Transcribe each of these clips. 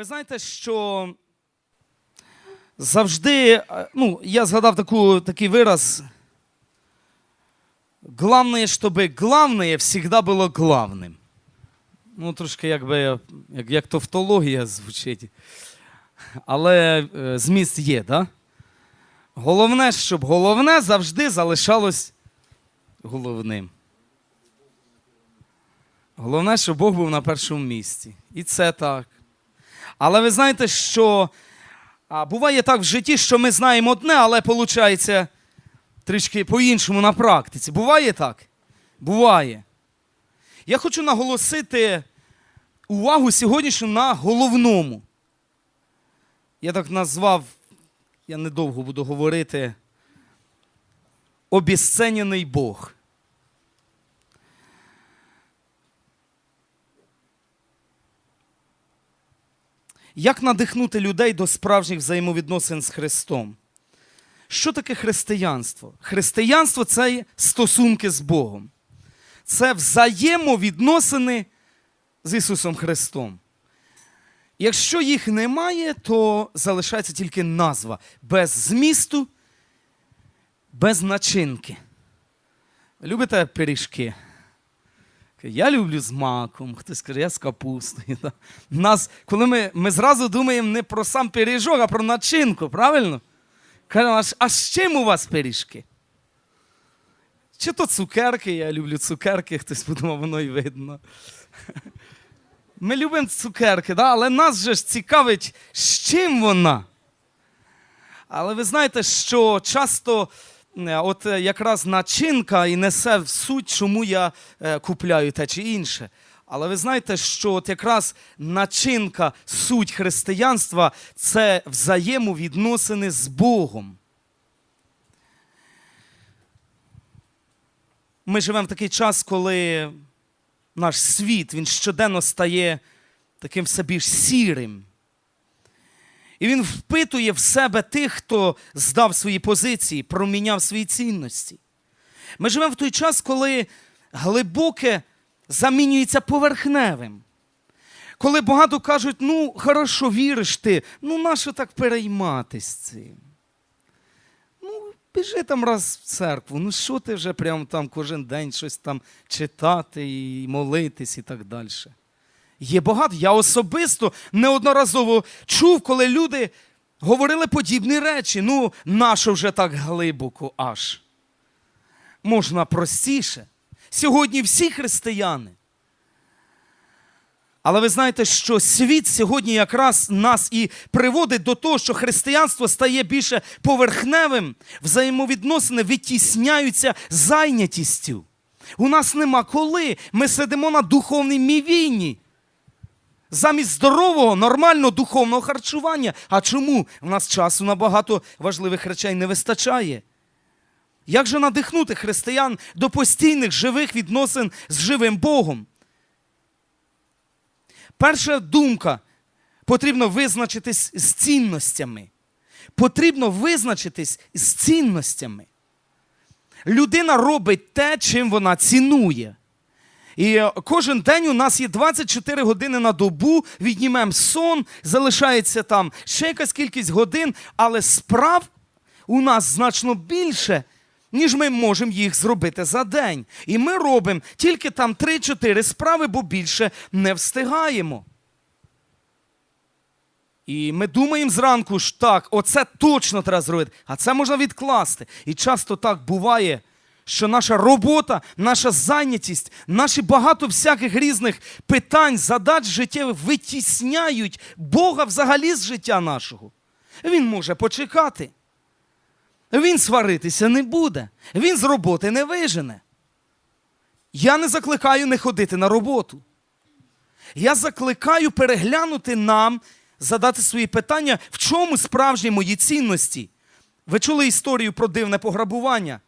Ви знаєте, що завжди, е, ну, я згадав таку, такий вираз. Главное, чтобы главное всегда було главним. Ну, трошки якби, як, як тавтологія звучить. Але е, зміст є, да? Головне, щоб головне завжди залишалось головним. Головне, щоб Бог був на першому місці. І це так. Але ви знаєте, що а, буває так в житті, що ми знаємо одне, але виходить трішки по-іншому на практиці. Буває так? Буває. Я хочу наголосити увагу сьогоднішню на головному. Я так назвав, я недовго буду говорити, обіценений Бог. Як надихнути людей до справжніх взаємовідносин з Христом? Що таке християнство? Християнство це стосунки з Богом. Це взаємовідносини з Ісусом Христом. Якщо їх немає, то залишається тільки назва без змісту, без начинки. Любите пиріжки? Я люблю з маком, хтось каже, я з капустою. Нас, коли ми, ми зразу думаємо не про сам пиріжок, а про начинку, правильно? Кажемо, а, з- чим у вас пиріжки? Чи то цукерки, я люблю цукерки, хтось подумав, воно і видно. Ми любимо цукерки, да? але нас же ж цікавить, з чим вона. Але ви знаєте, що часто е, от е, якраз начинка і несе в суть, чому я е, купляю те чи інше. Але ви знаєте, що от якраз начинка, суть християнства це взаємовідносини з Богом. Ми живемо в такий час, коли наш світ він щоденно стає таким все більш сірим. І він впитує в себе тих, хто здав свої позиції, проміняв свої цінності. Ми живемо в той час, коли глибоке замінюється поверхневим. Коли багато кажуть, ну, хорошо, віриш ти, ну нащо так перейматись цим? Біжи там раз в церкву, ну що ти вже прямо там кожен день щось там читати і молитись і так далі. Є багато. Я особисто неодноразово чув, коли люди говорили подібні речі. Ну, нащо вже так глибоко аж? Можна простіше. Сьогодні всі християни. Але ви знаєте, що світ сьогодні якраз нас і приводить до того, що християнство стає більше поверхневим, взаємовідносини витісняються зайнятістю. У нас нема коли. Ми сидимо на духовній мівіні. Замість здорового, нормального духовного харчування. А чому? У нас часу на багато важливих речей не вистачає. Як же надихнути християн до постійних живих відносин з живим Богом? Перша думка потрібно визначитись з цінностями. Потрібно визначитись з цінностями. Людина робить те, чим вона цінує. І е, кожен день у нас є 24 години на добу, віднімемо сон, залишається там ще якась кількість годин, але справ у нас значно більше, ніж ми можемо їх зробити за день. І ми робимо тільки там 3-4 справи, бо більше не встигаємо. І ми думаємо зранку ж так, оце точно треба зробити, а це можна відкласти. І часто так буває, що наша робота, наша зайнятість, наші багато всяких різних питань, задач життєвих витісняють Бога взагалі з життя нашого. Він може почекати. Він сваритися не буде. Він з роботи не вижене. Я не закликаю не ходити на роботу. Я закликаю переглянути нам, задати свої питання, в чому справжні мої цінності. Ви чули історію про дивне пограбування?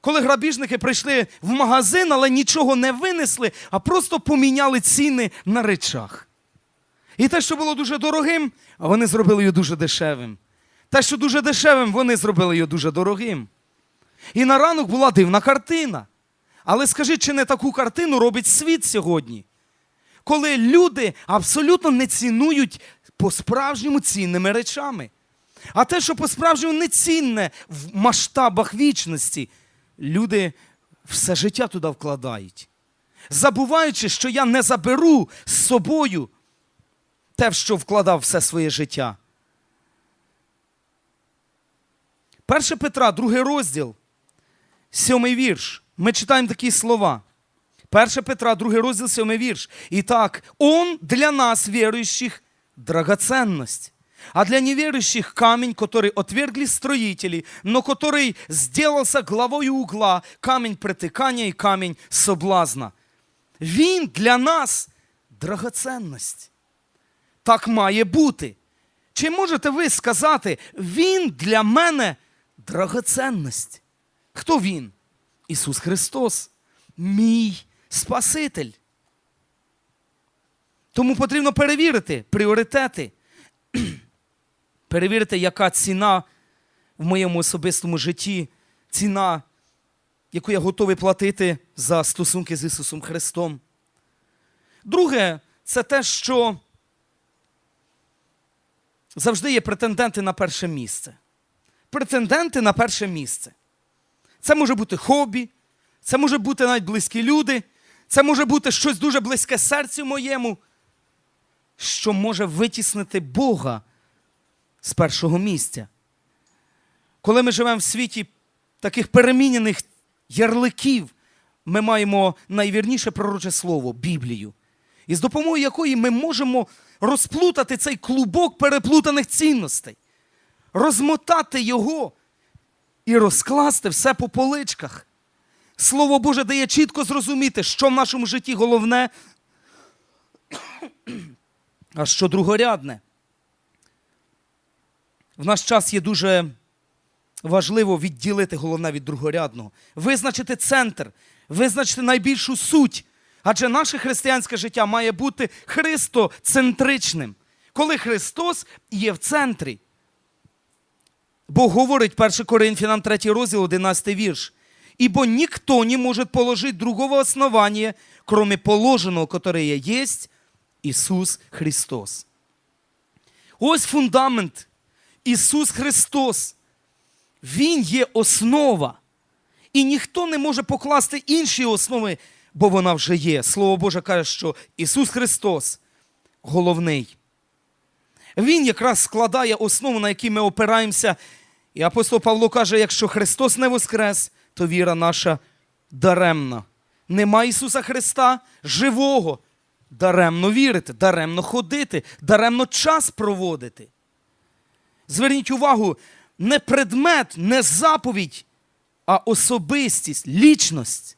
Коли грабіжники прийшли в магазин, але нічого не винесли, а просто поміняли ціни на речах. І те, що було дуже дорогим, вони зробили його дуже дешевим. Те, що дуже дешевим, вони зробили його дуже дорогим. І на ранок була дивна картина. Але скажіть, чи не таку картину робить світ сьогодні? Коли люди абсолютно не цінують по-справжньому цінними речами. А те, що по-справжньому не цінне в масштабах вічності, люди все життя туди вкладають. Забуваючи, що я не заберу з собою те, в що вкладав все своє життя. 1 Петра, другий розділ, сьомий вірш. Ми читаємо такі слова. 1 Петра, другий розділ, сьомий вірш. Итак, Он для нас, верующих, драгоценность, а для неверующих камень, который отвергли строители, но который сделался главою угла, камень притикання і камень соблазна. Він для нас драгоценність. Так має бути. Чи можете ви сказати, він для мене драгоценність? Хто він? Ісус Христос, мій Спаситель. Тому потрібно перевірити пріоритети, перевірити, яка ціна в моєму особистому житті, ціна, яку я готовий платити за стосунки з Ісусом Христом. Друге, це те, що завжди є претенденти на перше місце. Претенденти на перше місце. Це може бути хобі, це може бути навіть близькі люди, це може бути щось дуже близьке серцю моєму, що може витіснити Бога з першого місця. Коли ми живемо в світі таких перемінених ярликів, ми маємо найвірніше пророче слово Біблію, і з допомогою якої ми можемо розплутати цей клубок переплутаних цінностей, розмотати його і розкласти все по поличках. Слово Боже дає чітко зрозуміти, що в нашому житті головне, а що другорядне. В наш час є дуже важливо відділити головне від другорядного, визначити центр, визначити найбільшу суть. Адже наше християнське життя має бути христоцентричним, коли Христос є в центрі. Бог говорить 1 Коринфянам 3 розділ, 11 вірш. Ибо никто не может положить другого основания, кроме положенного, которое есть Ісус Христос. Ось фундамент. Ісус Христос. Він є основа. І ніхто не може покласти інші основи, бо вона вже є. Слово Боже каже, що Ісус Христос головний. Він якраз складає основу, на якій ми опираємося. І апостол Павло каже: якщо Христос не воскрес, то віра наша даремна. Нема Ісуса Христа живого. Даремно вірити, даремно ходити, даремно час проводити. Зверніть увагу, не предмет, не заповідь, а особистість, лічність.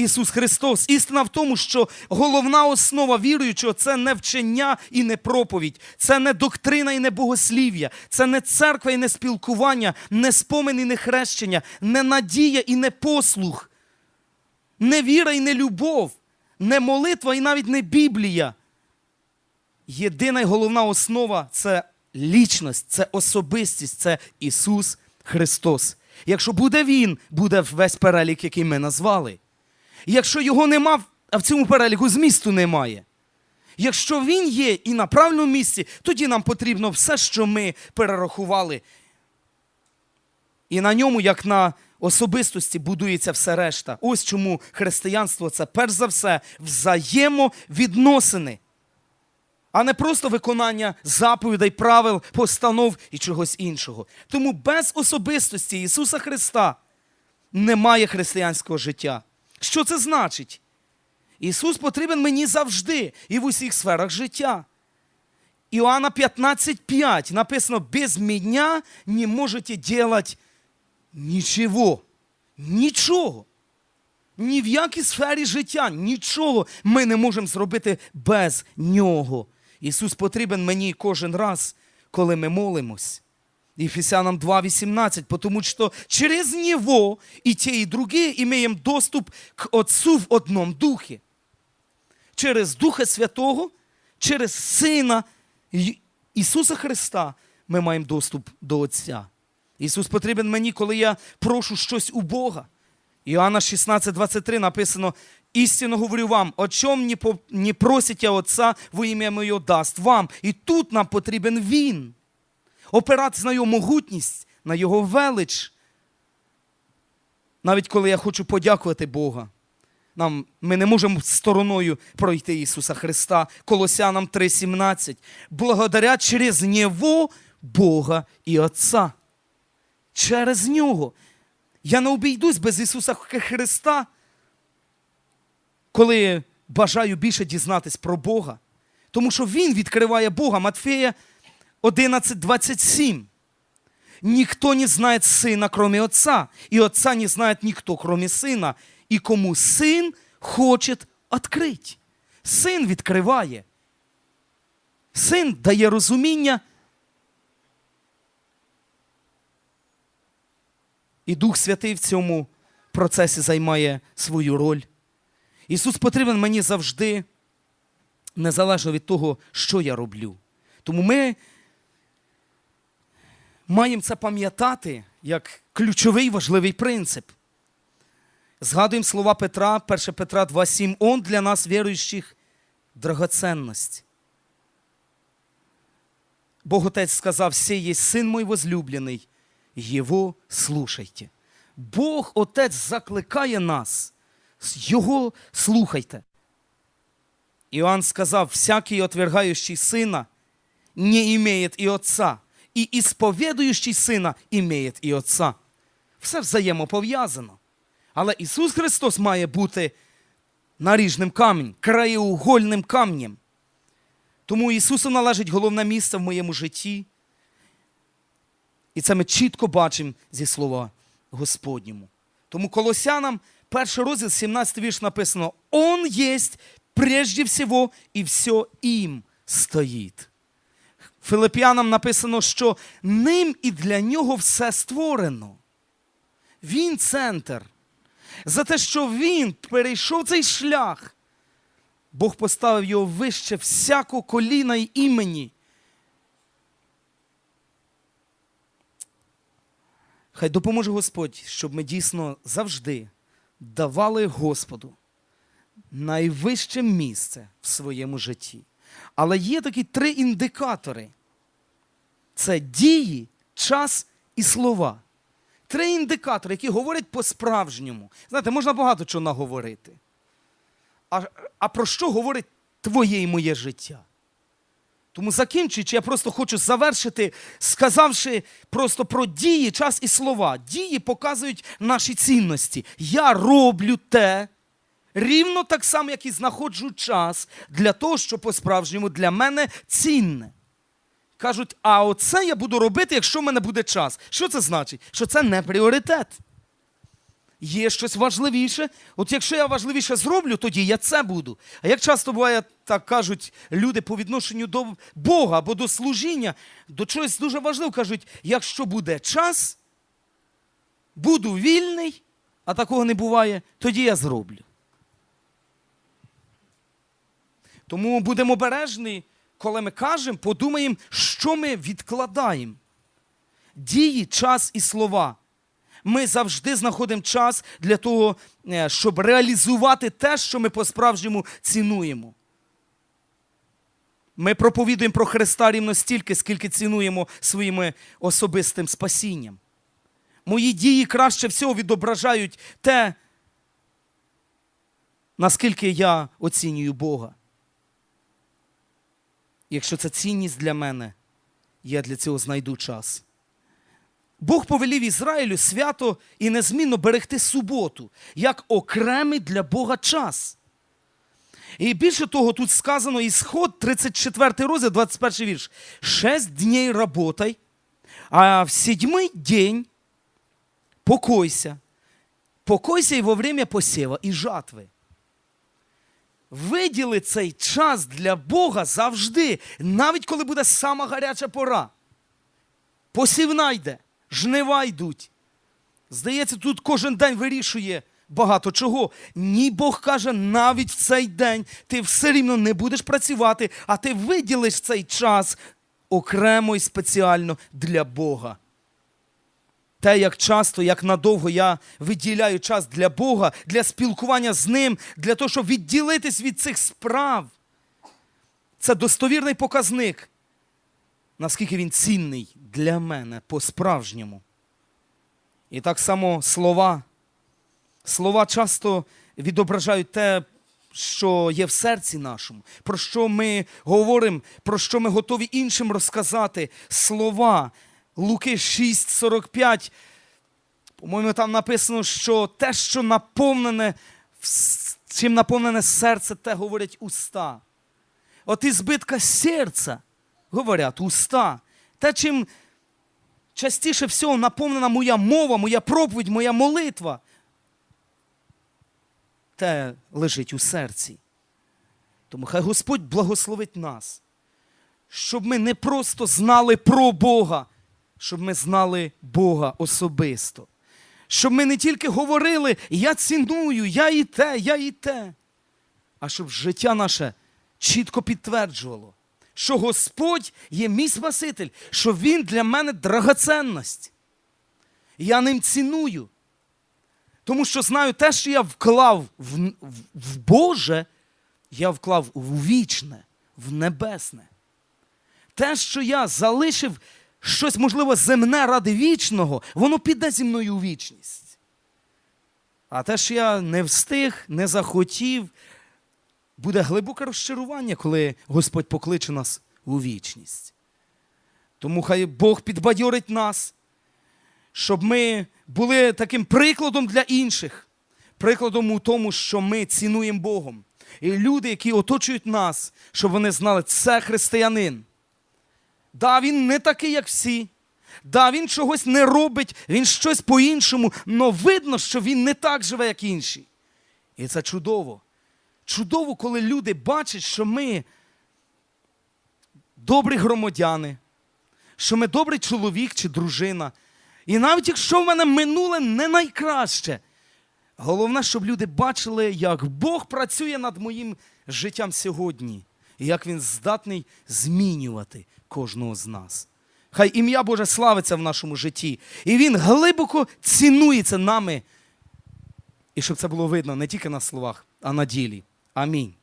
Ісус Христос. Істина в тому, що головна основа віруючого це не вчення і не проповідь, це не доктрина і не богослів'я, це не церква і не спілкування, не спомин і не хрещення, не надія і не послух, не віра і не любов, не молитва і навіть не Біблія. Єдина й головна основа це лічність, це особистість, це Ісус Христос. Якщо буде Він, буде весь перелік, який ми назвали. Якщо його нема, а в цьому переліку змісту немає. Якщо він є і на правильному місці, тоді нам потрібно все, що ми перерахували. І на ньому, як на особистості, будується все решта. Ось чому християнство це перш за все взаємовідносини, а не просто виконання заповідей, правил, постанов і чогось іншого. Тому без особистості Ісуса Христа немає християнського життя. Що це значить? Ісус потрібен мені завжди і в усіх сферах життя. Іоанна 15,5 написано: без меня не можете делать нічого. Нічого. Ні в якій сфері життя, нічого ми не можемо зробити без нього. Ісус потрібен мені кожен раз, коли ми молимось. Ефесянам 2.18, потому что через Него и те, и другие имеем доступ к Отцу в одном Духе. Через Духа Святого, через Сина Ісуса Христа ми маємо доступ до Отця. Ісус потрібен мені, коли я прошу щось у Бога. Іоанна 16, 23 написано: істинно говорю вам, о чому не просите Отця во ім'я Моє дасть вам. І тут нам потрібен Він. Опиратись на його могутність, на його велич. Навіть коли я хочу подякувати Бога. Нам, ми не можемо стороною пройти Ісуса Христа. Колосянам 3,17. Благодаря через Нього Бога і Отця. Через Нього. Я не обійдусь без Ісуса Христа, коли бажаю більше дізнатись про Бога. Тому що Він відкриває Бога. Матфея 11:27. Никто не знает Сына, кроме Отца, и Отца не знает никто, кроме Сына, і кому Син хоче відкрити. Син відкриває. Син дає розуміння. І Дух Святий в цьому процесі займає свою роль. Ісус потрібен мені завжди, незалежно від того, що я роблю. Тому ми маємо це пам'ятати як ключовий важливий принцип. Згадуємо слова Петра, 1 Петра 2,7. Он для нас, віруючих, драгоценність. Бог Отець сказав, «Сей є син мой возлюблений, Його слушайте. Бог Отець закликає нас, Його слухайте. Іоанн сказав, всякий отвергающий сина не имеет і Отца, і ісповідуючий сина имеет і Отца. Все взаємопов'язано. Але Ісус Христос має бути наріжним камінь, краєугольним камнем. Тому Ісусу належить головне місце в моєму житті. І це ми чітко бачимо зі слова Господньому. Тому Колосянам, перший розділ, 17 вірш написано: Он єсть прежде всього і все їм стоїть. Филип'янам написано, що ним і для нього все створено. Він центр. За те, що він перейшов цей шлях, Бог поставив його вище всякого коліна й імені. Хай допоможе Господь, щоб ми дійсно завжди давали Господу найвище місце в своєму житті. Але є такі три індикатори: це дії, час і слова. Три індикатори, які говорять по-справжньому. Знаєте, можна багато чого наговорити. А, а про що говорить твоє і моє життя? Тому закінчуючи, я просто хочу завершити, сказавши просто про дії, час і слова. Дії показують наші цінності. Я роблю те, рівно так само, як і знаходжу час для того, що по-справжньому для мене цінне. Кажуть, а оце я буду робити, якщо в мене буде час. Що це значить? Що це не пріоритет. Є щось важливіше. От якщо я важливіше зроблю, тоді я це буду. А як часто буває, так кажуть люди по відношенню до Бога або до служіння, до чогось дуже важливого, кажуть, якщо буде час, буду вільний, а такого не буває, тоді я зроблю. Тому будемо обережні, коли ми кажемо, подумаємо, що ми відкладаємо. Дії, час і слова. Ми завжди знаходимо час для того, е, щоб реалізувати те, що ми по-справжньому цінуємо. Ми проповідуємо про Христа рівно стільки, скільки цінуємо своїм особистим спасінням. Мої дії краще всього відображають те, наскільки я оцінюю Бога. Якщо це цінність для мене, я для цього знайду час. Бог повелів Ізраїлю свято і незмінно берегти суботу, як окремий для Бога час. І більше того, тут сказано ісход, 34 розділ, 21 вірш. Шесть дней работай, а в седьмий день покойся. Покойся і во время посєва і жатви. Виділи цей час для Бога завжди, навіть коли буде сама гаряча пора. Посівна йде, жнива йдуть. Здається, тут кожен день вирішує багато чого. Ні, Бог каже, навіть в цей день ти все рівно не будеш працювати, а ти виділиш цей час окремо і спеціально для Бога. Те, як часто, як надовго я виділяю час для Бога, для спілкування з Ним, для того, щоб відділитись від цих справ. Це достовірний показник, наскільки він цінний для мене по-справжньому. І так само слова. Слова часто відображають те, що є в серці нашому, про що ми говоримо, про що ми готові іншим розказати. Слова Луки 6,45. По-моєму, там написано, що те, що наповнене, чим наповнене серце, те говорять уста. От із збитка серця, говорять, уста. Те, чим частіше всього наповнена моя мова, моя проповідь, моя молитва, те лежить у серці. Тому хай Господь благословить нас, щоб ми не просто знали про Бога, щоб ми знали Бога особисто. Щоб ми не тільки говорили, я ціную, я і те, я і те, а щоб життя наше чітко підтверджувало, що Господь є мій Спаситель, що Він для мене драгоценність. Я ним ціную. Тому що знаю те, що я вклав в, в, в Боже, я вклав у вічне, в небесне. Те, що я залишив щось, можливо, земне ради вічного, воно піде зі мною у вічність. А те, що я не встиг, не захотів, буде глибоке розчарування, коли Господь покличе нас у вічність. Тому хай Бог підбадьорить нас, щоб ми були таким прикладом для інших, прикладом у тому, що ми цінуємо Богом. І люди, які оточують нас, щоб вони знали, це християнин. Да, він не такий, як всі. Да, він чогось не робить, він щось по-іншому, але видно, що він не так живе, як інші. І це чудово. Чудово, коли люди бачать, що ми добрі громадяни, що ми добрий чоловік чи дружина. І навіть якщо в мене минуле не найкраще, головне, щоб люди бачили, як Бог працює над моїм життям сьогодні, і як Він здатний змінювати кожного з нас. Хай ім'я Боже славиться в нашому житті, і Він глибоко цінується нами. І щоб це було видно не тільки на словах, а на ділі. Амінь.